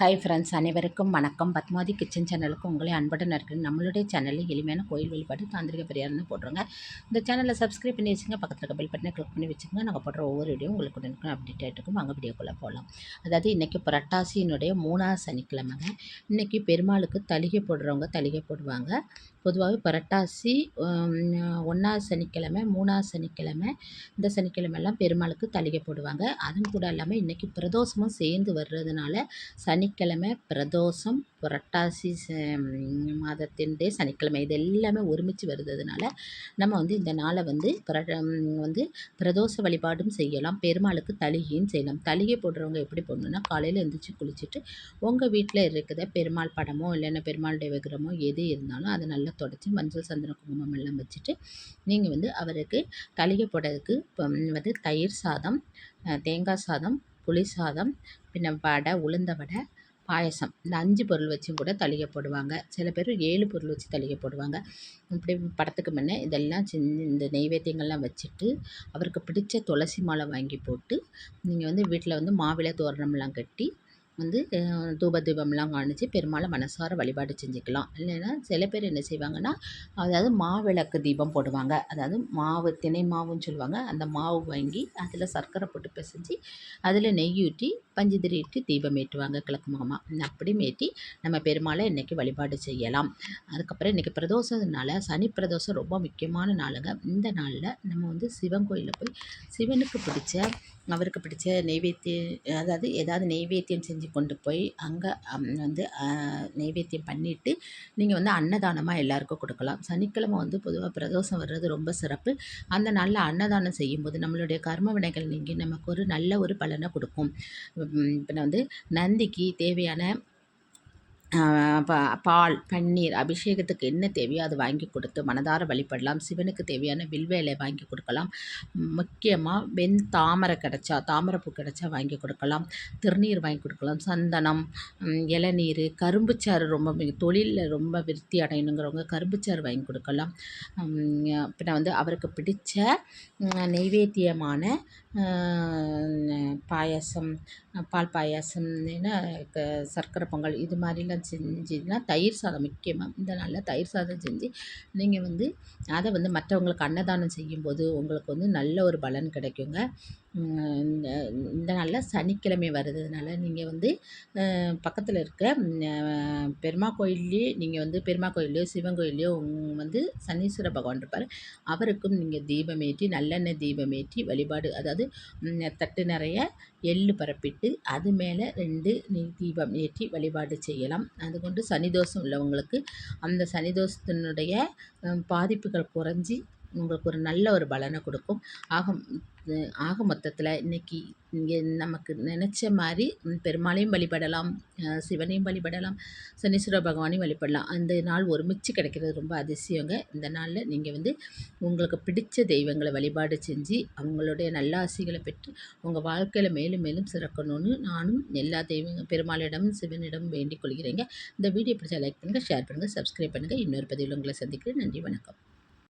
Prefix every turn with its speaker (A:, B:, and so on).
A: Hi friends அனைவருக்கும் வணக்கம். Padmathi kitchen சேனலுக்கு உங்களை அன்புடன் இருக்குது நம்மளுடைய சேனலில் எளிமையான கோயில் வழிபாடு தாந்திரிக பெரியார்னு போடுறோங்க இந்த சேனலில் சப்ஸ்கிரைப் பண்ணி வச்சுங்க பக்கத்தில் இருக்க பெல் பட்டனை கிளிக் பண்ணி வச்சுங்க. நாங்கள் போடுற ஒவ்வொரு வீடியோ உங்களுக்கு உடனே அப்டேட் ஆகிட்டுக்கும் வாங்க வீடியோக்குள்ளே போகலாம் அதாவது இன்றைக்கி புரட்டாசியினுடைய மூணாவது சனிக்கிழமைங்க. இன்றைக்கி பெருமாளுக்கு தலிகை போடுறவங்க தலிகை போடுவாங்க. பொதுவாகவே புரட்டாசி ஒன்றாவது சனிக்கிழமை மூணாவது சனிக்கிழமை இந்த சனிக்கிழமெல்லாம் பெருமாளுக்கு தலிகை போடுவாங்க. அதுவும் கூட இல்லாமல் இன்றைக்கி பிரதோஷமும் சேர்ந்து வர்றதுனால சனி சனிக்கிழமை பிரதோஷம் புரட்டாசி மாதத்தின் சனிக்கிழமை. இது எல்லாமே ஒருமிச்சு வருதுனால நம்ம வந்து இந்த நாளை வந்து வந்து பிரதோஷ வழிபாடும் செய்யலாம். பெருமாளுக்கு தலிகையும் செய்யலாம். தலிகை போடுறவங்க எப்படி போடணுன்னா காலையில் எழுந்திரிச்சு குளிச்சுட்டு உங்கள் வீட்டில் இருக்கிற பெருமாள் படமோ இல்லைன்னா பெருமாளுடைய விக்கிரமோ எது இருந்தாலும் அதை நல்லா தொடச்சி மஞ்சள் சந்திர குங்குமம் எல்லாம் வச்சுட்டு நீங்கள் வந்து அவருக்கு தலிகை போடுறதுக்கு வந்து தயிர் சாதம் தேங்காய் சாதம் புளி சாதம் பின்ன வடை உளுந்த வடை பாயசம். இந்த அஞ்சு பொருள் வச்சும் கூட தளிகை போடுவாங்க சில பேர் ஏழு பொருள் வச்சு தளிகை போடுவாங்க இப்படி படத்துக்கு முன்னே இதெல்லாம் செஞ்சு இந்த நெய்வேத்தியங்கள்லாம் வச்சுட்டு அவருக்கு பிடிச்ச துளசி மாலை வாங்கி போட்டு நீங்கள் வந்து வீட்டில் வந்து மாவிள தோரணம்லாம் கட்டி வந்து தூப தீபம்லாம் காணிச்சு பெருமாளை மனசார வழிபாடு செஞ்சுக்கலாம். இல்லைன்னா சில பேர் என்ன செய்வாங்கன்னா அதாவது மாவிளக்கு தீபம் போடுவாங்க. அதாவது மாவு தினை மாவுன்னு சொல்லுவாங்க. அந்த மாவு வாங்கி அதில் சர்க்கரை போட்டு பிசைஞ்சு அதில் நெய் ஊற்றி பஞ்சுதிரிட்டு தீபம் ஏற்றுவாங்க கிழக்கு முகமாக அப்படி ஏற்றி நம்ம பெருமாளை இன்றைக்கி வழிபாடு செய்யலாம். அதுக்கப்புறம் இன்றைக்கி பிரதோஷம்னால சனி பிரதோஷம் ரொம்ப முக்கியமான நாளுங்க. இந்த நாளில் நம்ம வந்து சிவன் கோயிலில் போய் சிவனுக்கு பிடிச்ச அவருக்கு பிடிச்ச நெய்வேத்தியம் அதாவது ஏதாவது நெய்வேத்தியம் செஞ்சு கொண்டு போய் அங்கே வந்து நெய்வேத்தியம் பண்ணிவிட்டு நீங்கள் வந்து அன்னதானமாக எல்லாருக்கும் கொடுக்கலாம். சனிக்கிழமை வந்து பொதுவாக பிரதோஷம் வர்றது ரொம்ப சிறப்பு. அந்த நாளில் அன்னதானம் செய்யும்போது நம்மளுடைய கர்ம வினைகள் நீங்கி நமக்கு ஒரு நல்ல ஒரு பலனை கொடுக்கும். இப்போ வந்து நந்திக்கு தேவையான பால் பன்னீர் அபிஷேகத்துக்கு என்ன தேவையோ அது வாங்கி கொடுத்து மனதார வழிபடலாம். சிவனுக்கு தேவையான வில்வேலை வாங்கி கொடுக்கலாம். முக்கியமாக வெண் தாமரை கிடச்சா தாமரைப்பூ கிடச்சா வாங்கி கொடுக்கலாம். திருநீர் வாங்கி கொடுக்கலாம். சந்தனம் இளநீர் கரும்புச்சாறு ரொம்ப தொழிலில் ரொம்ப விருத்தி அடையணுங்கிறவங்க கரும்புச்சாறு வாங்கி கொடுக்கலாம். பின்ன வந்து அவருக்கு பிடித்த நெய்வேத்தியமான பாயாசம் பால் பாயாசம் சர்க்கரை பொங்கல் இது மாதிரிலாம் செஞ்சுன்னா தயிர் சாதம் முக்கியமாக இந்த நாளில் தயிர் சாதம் செஞ்சு நீங்கள் வந்து அதை வந்து மற்றவங்களுக்கு அன்னதானம் செய்யும்போது உங்களுக்கு வந்து நல்ல ஒரு பலன் கிடைக்குங்க. இந்த இந்த நாளில் சனிக்கிழமை வருதுனால நீங்கள் வந்து பக்கத்தில் இருக்க பெருமா கோயில்லேயே நீங்கள் வந்து பெருமா கோயில்லையோ சிவன் கோயில்லையோ வந்து சனீஸ்வர பகவான் இருப்பார். அவருக்கும் நீங்கள் தீபம் ஏற்றி நல்லெண்ணெய் தீபம் ஏற்றி வழிபாடு அதாவது தட்டு நிறைய எள்ளு பரப்பிட்டு அது மேலே ரெண்டு நீ தீபம் ஏற்றி வழிபாடு செய்யலாம். அது கொண்டு சனிதோஷம் உள்ளவங்களுக்கு அந்த சனி தோஷத்தினுடைய பாதிப்புகள் குறைஞ்சி உங்களுக்கு ஒரு நல்ல ஒரு பலனை கொடுக்கும். ஆக ஆக மொத்தத்தில் இன்றைக்கி இங்கே நமக்கு நினச்ச மாதிரி பெருமாளையும் வழிபடலாம் சிவனையும் வழிபடலாம் சனீஸ்வர பகவானையும் வழிபடலாம். அந்த நாள் ஒருமிச்சு கிடைக்கிறது ரொம்ப அதிசயங்க. இந்த நாளில் நீங்கள் வந்து உங்களுக்கு பிடித்த தெய்வங்களை வழிபாடு செஞ்சு அவங்களுடைய நல்ல ஆசைகளை பெற்று உங்கள் வாழ்க்கையில் மேலும் மேலும் சிறக்கணும்னு நானும் எல்லா தெய்வங்க பெருமாளிடம் சிவனிடம் வேண்டிக் கொள்கிறேங்க. இந்த வீடியோ பிடிச்சா லைக் பண்ணுங்கள் ஷேர் பண்ணுங்கள் சப்ஸ்கிரைப் பண்ணுங்கள் இன்னொரு பதிவில் உங்களை சந்திக்கிறேன். நன்றி வணக்கம்.